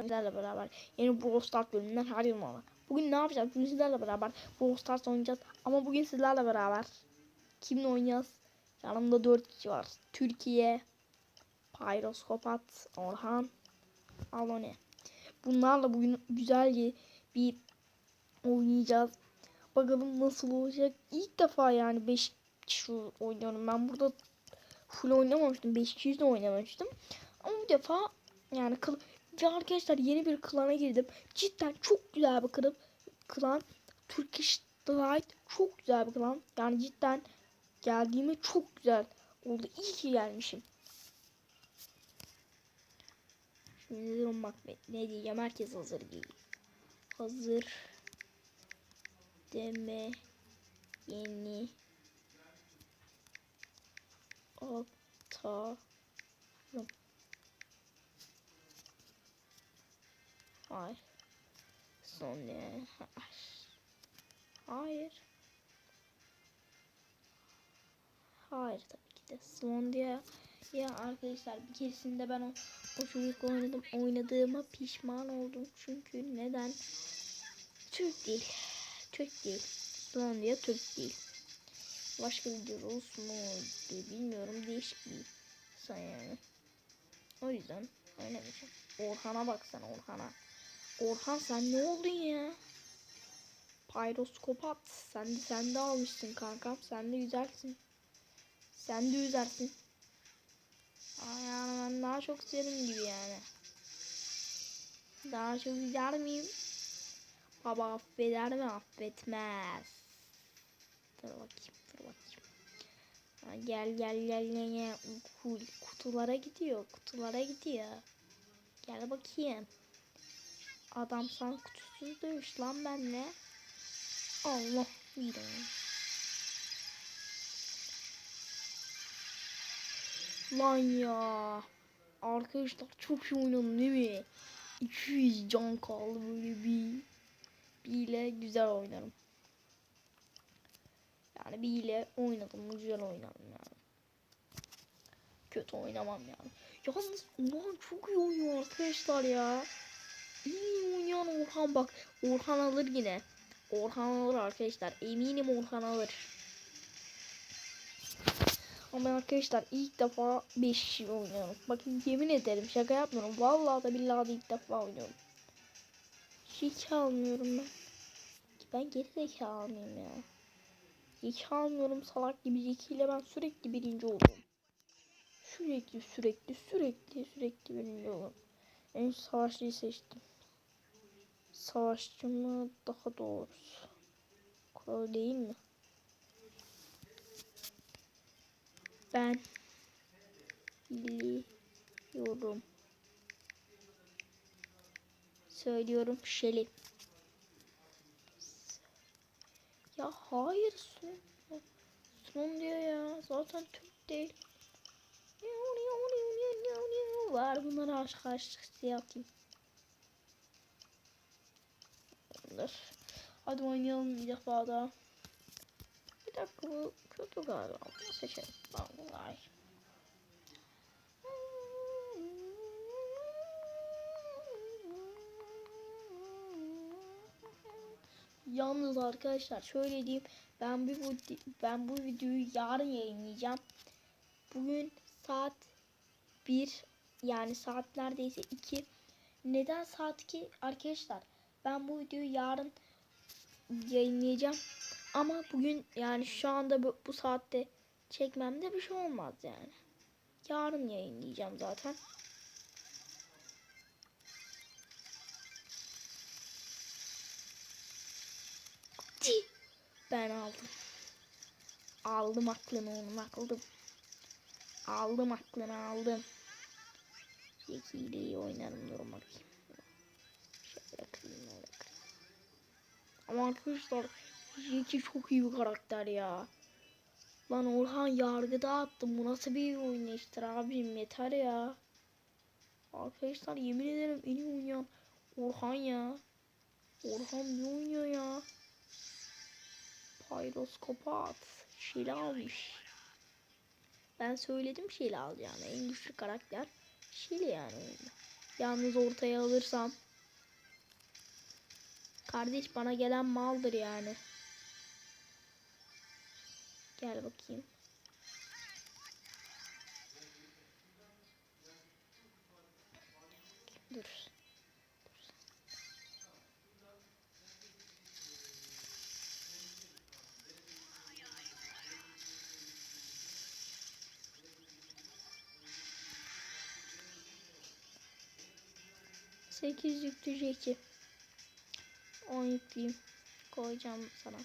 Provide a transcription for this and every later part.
Sizlerle beraber yeni Brawl Stars bölümünden her. Bugün ne yapacağız? Bugün sizlerle beraber Brawl Stars oynayacağız. Ama bugün sizlerle beraber kimle oynayacağız? Yanımda 4 kişi var. Türkiye, Pyroskopat, Orhan, Alone. Bunlarla bugün güzel bir oynayacağız. Bakalım nasıl olacak. İlk defa yani 5 kişi oynuyorum. Ben burada full oynamamıştım. 5 kişi de oynamıştım. Ama bu defa yani ve arkadaşlar yeni bir klana girdim. Cidden çok güzel bir klan. Klan Turkish Delight çok güzel bir klan. Yani cidden geldiğime çok güzel oldu. İyi ki gelmişim. Şimdi diyorum bak ne diyeceğim herkes hazır değil. Hazır deme yeni atarım. Hayır. Son ne? Hayır. Hayır tabii ki de. Son diye ya arkadaşlar bir keresinde ben o, o çocuk oynadım. Oynadığıma pişman oldum. Çünkü neden? Türk değil. Türk değil. Son diye Türk değil. Başka bir olsun mu bilmiyorum. Değişik bir insan yani. O yüzden oynamayacağım. Orhan'a baksana Orhan'a. Orhan sen ne oldun ya? Pyroskopat. Sen de sen de almışsın kankam. Sen de güzelsin. Sen de güzelsin. Aa, yani ben daha çok senin gibi yani. Daha çok güzel miyim? Baba affeder mi? Affetmez. Dur bakayım. Dur bakayım. Ha, gel gel gel gel. gel. Kutulara gidiyor. Kutulara gidiyor. Gel bakayım. Adam sen kutusuz dövüş lan benle. Allah bir Lan ya. Arkadaşlar çok iyi oynadım değil mi? 200 can kaldı böyle bir. Bir ile güzel oynarım. Yani bir ile oynadım. Güzel oynadım yani. Kötü oynamam yani. Yalnız ulan çok iyi oynuyor arkadaşlar ya. Oynayan Orhan bak. Orhan alır yine. Orhan alır arkadaşlar. Eminim Orhan alır. Ama arkadaşlar ilk defa 5 kişi oynuyorum. Bakın yemin ederim şaka yapmıyorum. Vallahi da billahi de ilk defa oynuyorum. Hiç almıyorum ben. Ben geri zekalı almayayım ya. Zeki almıyorum salak gibi Zeki ile ben sürekli birinci oldum. Sürekli sürekli sürekli sürekli birinci oldum. En savaşçıyı seçtim. Savaşçı mı daha doğrusu? Kral değil mi? Ben biliyorum. Söylüyorum Şeli. Ya hayır son. Son diyor ya. Zaten Türk değil. Var bunları aşk aşk yapayım. Dur. Hadi oynayalım bir defa daha. Bir dakika bu kötü galiba. Bunu seçelim. Vallahi. Yalnız arkadaşlar şöyle diyeyim ben bu ben bu videoyu yarın yayınlayacağım. Bugün saat 1 yani saat neredeyse 2. Neden saat 2 arkadaşlar? Ben bu videoyu yarın yayınlayacağım. Ama bugün yani şu anda bu, bu saatte çekmemde bir şey olmaz yani. Yarın yayınlayacağım zaten. Ben aldım. Aldım aklını onun aldım. Aldım aklını aldım. Zeki ile iyi oynarım dur bakayım. Şöyle kırayım kırayım. Ama arkadaşlar Zeki çok iyi bir karakter ya. Lan Orhan yargıda attım. Bu nasıl bir oynayıştır abim yeter ya. Arkadaşlar yemin ederim en iyi oynayan Orhan ya. Orhan ne oynuyor ya? Pyroskopat. Şile almış. Ben söyledim Şile alacağını. En güçlü karakter Şile yani. Yalnız ortaya alırsam. Kardeş bana gelen maldır yani. Gel bakayım. Dur. Sekiz yüklü jeki. 10 yükleyeyim. Koyacağım sana.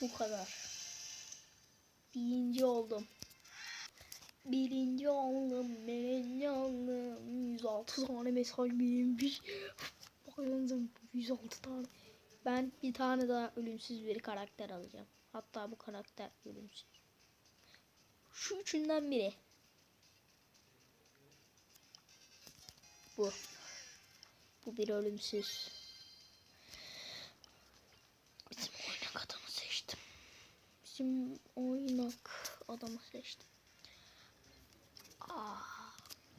Bu kadar. Birinci oldum. Birinci oldum, birinci oldum. 106 tane mesaj bilinmiş. Bakın 106 tane. Ben bir tane daha ölümsüz bir karakter alacağım. Hatta bu karakter ölümsüz. Şu üçünden biri. Bu. Bu bir ölümsüz. Bizim oynak adamı seçtim. Bizim oynak adamı seçtim. Aa,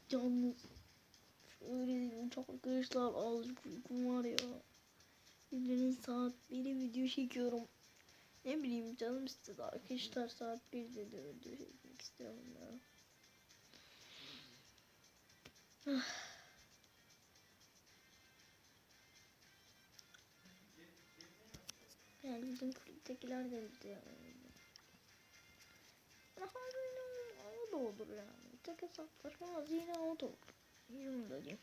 canlı. Dedim çok arkadaşlar azıcık uykum var ya. Gecenin saat 1'i video çekiyorum. Ne bileyim canım istedi arkadaşlar saat 1'de de video çekmek istiyorum ya. Yani bizim kulüptekiler de video Hazine o da olur yani. Tek hesaplaşma hazine o da olur. Yüzümü de diyeyim.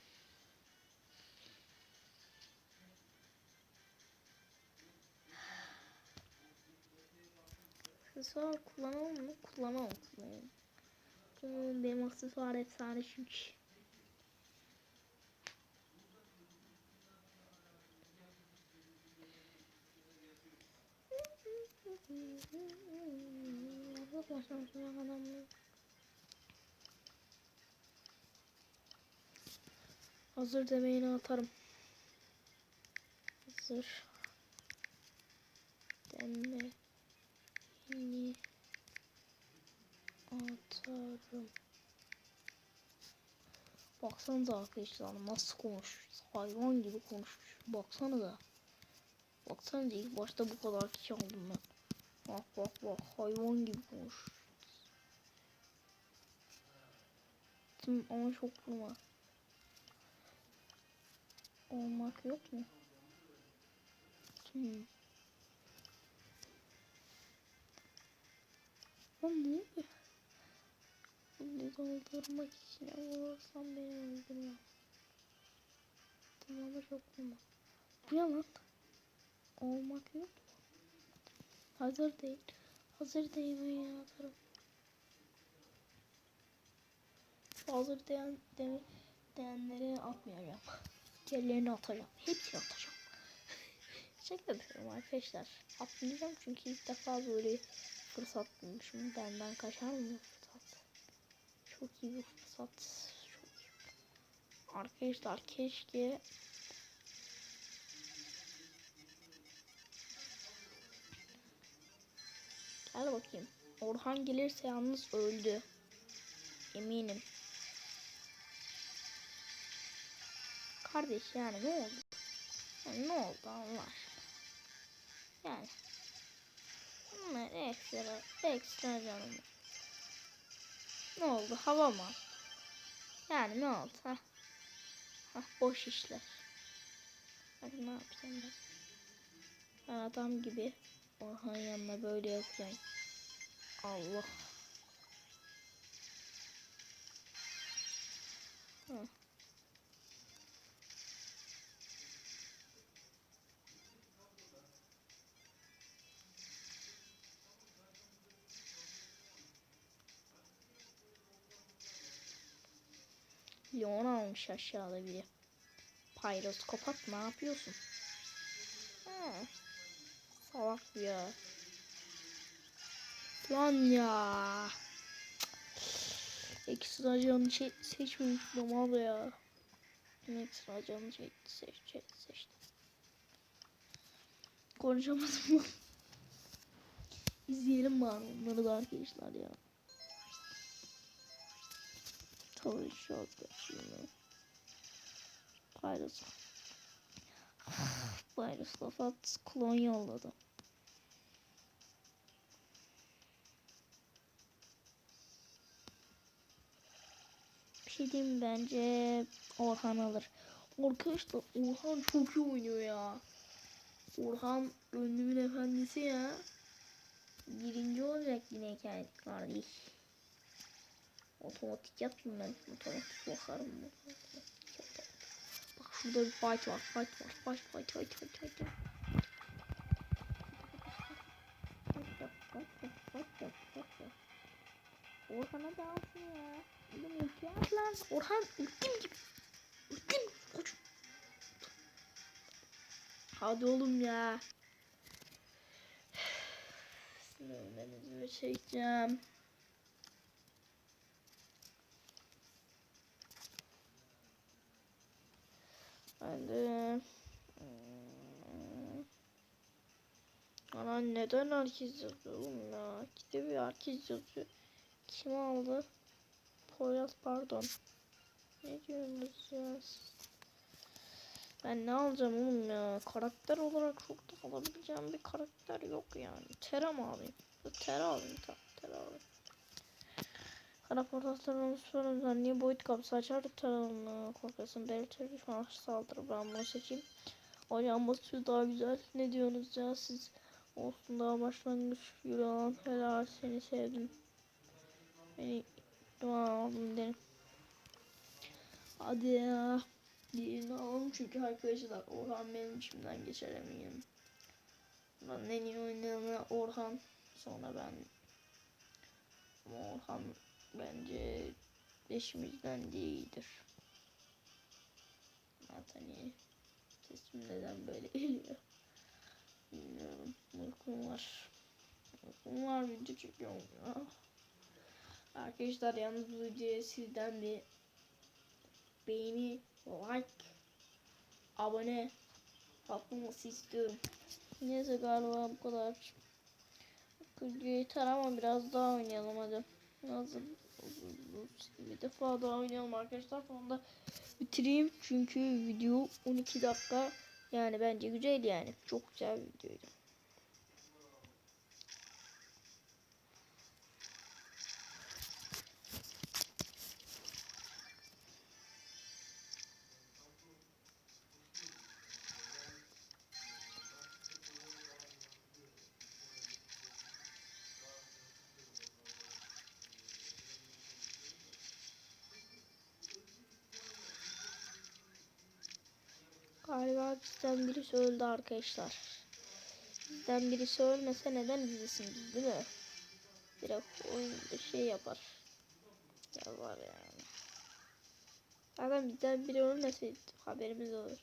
Aksesuar kullanalım mı? Kullanalım. kullanalım. Hmm, Benim aksesuar efsane çünkü. Arkadaşlar şuna adamlar. Hazır demeyini atarım. Hazır. Deme. Yeni atarım. Baksanıza arkadaşlar nasıl konuşmuş. Hayvan gibi konuşmuş. Baksanıza. Baksanıza ilk başta bu kadar kişi aldım ben. Bak bak bak hayvan gibi konuş. Ama çok vurma. Olmak yok mu? Tüm. Lan ne? Bunu doldurmak için vurursam beni öldürüyor. Tamam çok vurma. Bu ne lan? Olmak yok? Hazır değil. Hazır değil ben ya atarım. Hazır diyen, de, diyenleri atmayacağım. Diğerlerini atacağım. Hepsini atacağım. Şaka yapıyorum arkadaşlar. Atmayacağım çünkü ilk defa böyle fırsat bulmuşum. Benden kaçar mı fırsat? Çok iyi bir fırsat. Çok iyi. Arkadaşlar keşke Gel bakayım. Orhan gelirse yalnız öldü. Eminim. Kardeş yani ne oldu? Yani ne oldu Allah? Yani. Bunlar ekstra, ekstra canım. Ne oldu? Hava mı? Yani ne oldu? Hah. Hah boş işler. Hadi ne yapacağım ben? Ben adam gibi Orhan yanına böyle yapacağım. Allah. Hı. Leon almış aşağıda biri. Pyroskopat ne yapıyorsun? Ha. Salak ya. Lan ya. Ekstra canı şey, seçmemiştim abi ya. Ekstra canı şey, seç, seç, seçtim. Konuşamadım. İzleyelim bari onları da arkadaşlar ya. Çalışacağız şimdi. Virus. Virus Lafat klon yolladı. Bir şey diyeyim bence Orhan alır. Arkadaşlar Orhan çok iyi oynuyor ya. Orhan gönlümün efendisi ya. Birinci olacak yine kendi kardeş. Otomatik yaptım ben. Otomatik bakarım. Otomatik. Bak şurada bir fight var. Fight var. Fight fight fight fight fight. fight. Orhan'a da alsın ya. At lan. Orhan ultim gibi. Ultim koç. Hadi oğlum ya. Sinirlerinizi çekeceğim. Hmm. Ana neden herkes yazıyor oğlum ya? Gidiyor herkes yazıyor. Kim aldı? Poyraz pardon. Ne diyorsunuz ya? Ben ne alacağım oğlum ya? Karakter olarak çok da alabileceğim bir karakter yok yani. Tera mı alayım? Tera alayım tamam Tera alayım. Kara portaklarını sorunlar niye boyut kapısı açar tarafını korkuyorsun belirtir düşman saldırı ben bunu seçeyim. Oynayan basıyor daha güzel. Ne diyorsunuz ya siz? Olsun daha başlangıç yürü lan helal seni sevdim. Beni aldım derim. Hadi ya. Diğerini alalım çünkü arkadaşlar Orhan benim içimden geçer eminim. Ben en iyi oynayanı Orhan. Sonra ben. Ama Orhan bence beşimizden değildir. Zaten iyi. Sesim neden böyle geliyor. Bilmiyorum. Uykum var. Uykum var video çekiyorum ya. Arkadaşlar yalnız bu videoya sizden bir beğeni, like, abone atılması istiyorum. Neyse galiba bu kadar. Video yeter ama biraz daha oynayalım hadi. Hazır bir defa daha oynayalım arkadaşlar. Sonra da bitireyim çünkü video 12 dakika yani bence güzel yani. Çok güzel bir videoydu. Galiba bizden birisi öldü arkadaşlar. Bizden birisi ölmese neden izlesin biz değil mi? Biraz oyun şey yapar. Ya var yani. Zaten bizden biri ölmeseydi haberimiz olur.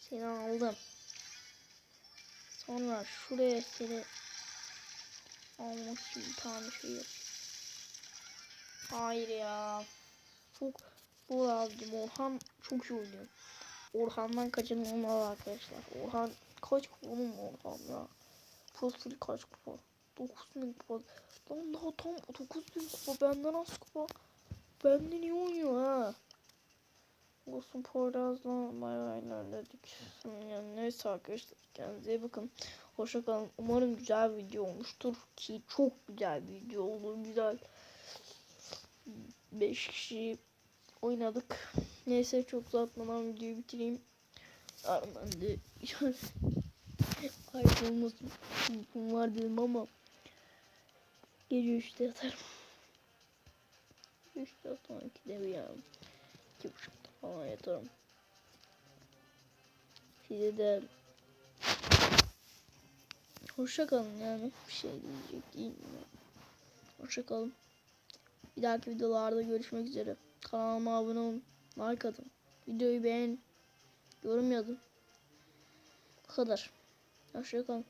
Seni aldım. Sonra şuraya seni almak için bir tane şey yap. Hayır ya. Çok bu lazım. Orhan çok iyi oynuyor. Orhan'dan kaçınılmaz arkadaşlar. Orhan kaç kupa oğlum Orhan ya? Profil kaç kupa? 9000 kupa. Lan daha tam 9000 kupa. Benden az kupa. Benden iyi oynuyor ha. Olsun Poyraz'dan bay bay dedik. Yani neyse arkadaşlar kendinize iyi bakın. Hoşça kalın. Umarım güzel video olmuştur ki çok güzel video olur. Güzel 5 kişi oynadık. Neyse çok uzatmadan videoyu bitireyim. Ardından de olmasın. Uykum var dedim ama gece 3'te yatarım. 3'te sonra 2'de uyanırım. 2.30'da falan yatarım. Size de hoşça kalın yani bir şey diyecek değilim. Hoşça kalın. Bir dahaki videolarda görüşmek üzere. Kanalıma abone olun. Like atın. Videoyu beğenin. Yorum yazın. Bu kadar. Hoşçakalın.